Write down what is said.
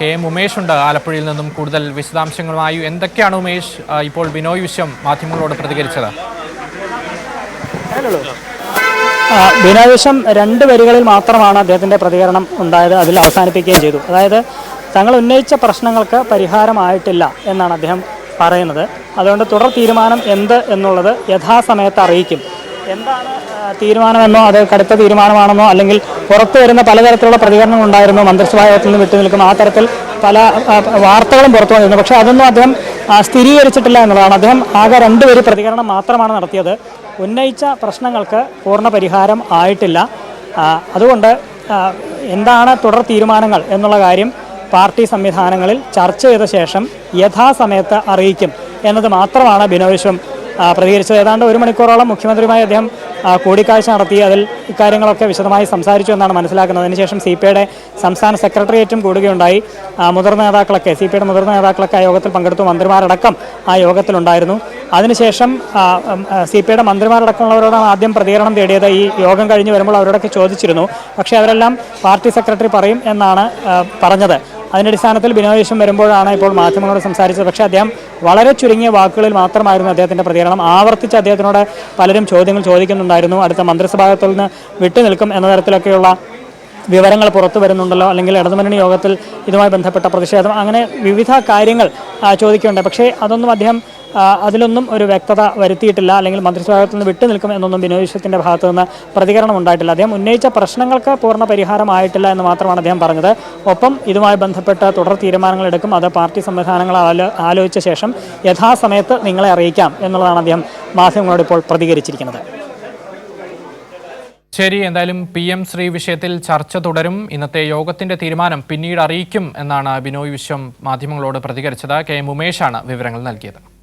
K M Umesh ഉണ്ട് ആലപ്പുഴയിൽ നിന്നും കൂടുതൽ വിശദാംശങ്ങളുമായി. എന്തൊക്കെയാണ് ഉമേഷ് ഇപ്പോൾ ബിനോയ് വിശ്വം മാധ്യമങ്ങളോട് പ്രതികരിച്ചത്? ആ, രണ്ട് വരികളിൽ മാത്രമാണ് അദ്ദേഹത്തിന്റെ പ്രതികരണം ഉണ്ടായത് അതിൽ അവസാനിപ്പിക്കുകയും ചെയ്തു. അതായത് തങ്ങൾ ഉന്നയിച്ച പ്രശ്നങ്ങൾക്ക് പരിഹാരമായിട്ടില്ല എന്നാണ് അദ്ദേഹം പറയുന്നത്. അതുകൊണ്ട് തുടർ തീരുമാനം എന്ത് എന്നുള്ളത് യഥാസമയത്ത് അറിയിക്കും. എന്താണ് തീരുമാനമെന്നോ അത് കടുത്ത തീരുമാനമാണെന്നോ അല്ലെങ്കിൽ പുറത്തു വരുന്ന പലതരത്തിലുള്ള പ്രതികരണം ഉണ്ടായിരുന്നു? മന്ത്രിസഭാ യോഗത്തിൽ നിന്ന് വിട്ടുനിൽക്കുന്ന ആ തരത്തിൽ പല വാർത്തകളും പുറത്തു വന്നിരുന്നു. പക്ഷേ അതൊന്നും അദ്ദേഹം സ്ഥിരീകരിച്ചിട്ടില്ല എന്നുള്ളതാണ്. അദ്ദേഹം ആകെ രണ്ടുപേര് പ്രതികരണം മാത്രമാണ് നടത്തിയത്. ഉന്നയിച്ച പ്രശ്നങ്ങൾക്ക് പൂർണ പരിഹാരം ആയിട്ടില്ല. അതുകൊണ്ട് എന്താണ് തുടർ തീരുമാനങ്ങൾ എന്നുള്ള കാര്യം പാർട്ടി സംവിധാനങ്ങളിൽ ചർച്ച ചെയ്ത ശേഷം യഥാസമയത്ത് അറിയിക്കും. എന്നത് മാത്രമാണ് ബിനോയ് വിശ്വം പ്രതികരിച്ചത് ഏതാണ്ട് ഒരു മണിക്കൂറോളം മുഖ്യമന്ത്രിയുമായി അദ്ദേഹം കൂടിക്കാഴ്ച നടത്തി. അതിൽ ഇക്കാര്യങ്ങളൊക്കെ വിശദമായി സംസാരിച്ചു എന്നാണ് മനസ്സിലാക്കുന്നത്. അതിനുശേഷം സി പി ഐയുടെ സംസ്ഥാന സെക്രട്ടേറിയറ്റും കൂടുകയുണ്ടായി. മുതിർന്ന നേതാക്കളൊക്കെ സി പി ഐയുടെ മുതിർന്ന നേതാക്കളൊക്കെ ആ യോഗത്തിൽ പങ്കെടുത്തു. മന്ത്രിമാരടക്കം ആ യോഗത്തിലുണ്ടായിരുന്നു. അതിനുശേഷം സി പി ഐയുടെ മന്ത്രിമാരടക്കമുള്ളവരോടാണ് ആദ്യം പ്രതികരണം തേടിയത്. ഈ യോഗം കഴിഞ്ഞ് വരുമ്പോൾ അവരോടൊക്കെ ചോദിച്ചിരുന്നു. പക്ഷേ അവരെല്ലാം പാർട്ടി സെക്രട്ടറി പറയും എന്നാണ് പറഞ്ഞത്. അതിന്റെ അടിസ്ഥാനത്തിൽ ബിനോയ് വരുമ്പോഴാണ് ഇപ്പോൾ മാധ്യമങ്ങളോട് സംസാരിച്ചത്. പക്ഷേ അദ്ദേഹം വളരെ ചുരുങ്ങിയ വാക്കുകളിൽ മാത്രമായിരുന്നു അദ്ദേഹത്തിന്റെ പ്രതികരണം. ആവർത്തിച്ച് അദ്ദേഹത്തിനോട് പലരും ചോദ്യങ്ങൾ ചോദിക്കുന്നുണ്ടായിരുന്നു. അടുത്ത മന്ത്രിസഭാഗത്തിൽ നിന്ന് വിട്ടുനിൽക്കും എന്ന തരത്തിലൊക്കെയുള്ള വിവരങ്ങൾ പുറത്തു വരുന്നുണ്ടല്ലോ. അല്ലെങ്കിൽ ഇടതുമുന്നണി യോഗത്തിൽ ഇതുമായി ബന്ധപ്പെട്ട പ്രതിഷേധം. അങ്ങനെ വിവിധ കാര്യങ്ങൾ ചോദിക്കുന്നുണ്ട്. പക്ഷേ അതൊന്നും അദ്ദേഹം അതിലൊന്നും ഒരു വ്യക്തത വരുത്തിയിട്ടില്ല. അല്ലെങ്കിൽ മന്ത്രിസഭാത്തിൽ നിന്ന് വിട്ടു നിൽക്കും എന്നൊന്നും ബിനോയ് വിശ്വത്തിന്റെ ഭാഗത്തു നിന്ന് പ്രതികരണം ഉണ്ടായിട്ടില്ല. അദ്ദേഹം ഉന്നയിച്ച പ്രശ്നങ്ങൾക്ക് പൂർണ പരിഹാരമായിട്ടില്ല എന്ന് മാത്രമാണ് അദ്ദേഹം പറഞ്ഞത്. ഒപ്പം ഇതുമായി ബന്ധപ്പെട്ട് തുടർ തീരുമാനങ്ങൾ എടുക്കും. അത് പാർട്ടി സംവിധാനങ്ങൾ ആലോ- ആലോചിച്ച ശേഷം യഥാസമയത്ത് നിങ്ങളെ അറിയിക്കാം എന്നുള്ളതാണ് അദ്ദേഹം മാധ്യമങ്ങളോട് ഇപ്പോൾ പ്രതികരിച്ചിരിക്കുന്നത്. ശരി എന്തായാലും പി എം ശ്രീ വിഷയത്തിൽ ചർച്ച തുടരും. ഇന്നത്തെ യോഗത്തിന്റെ തീരുമാനം പിന്നീട് അറിയിക്കും എന്നാണ് ബിനോയ് വിശ്വം മാധ്യമങ്ങളോട് പ്രതികരിച്ചത്. കെ എം ഉമേഷാണ് വിവരങ്ങൾ നൽകിയത്.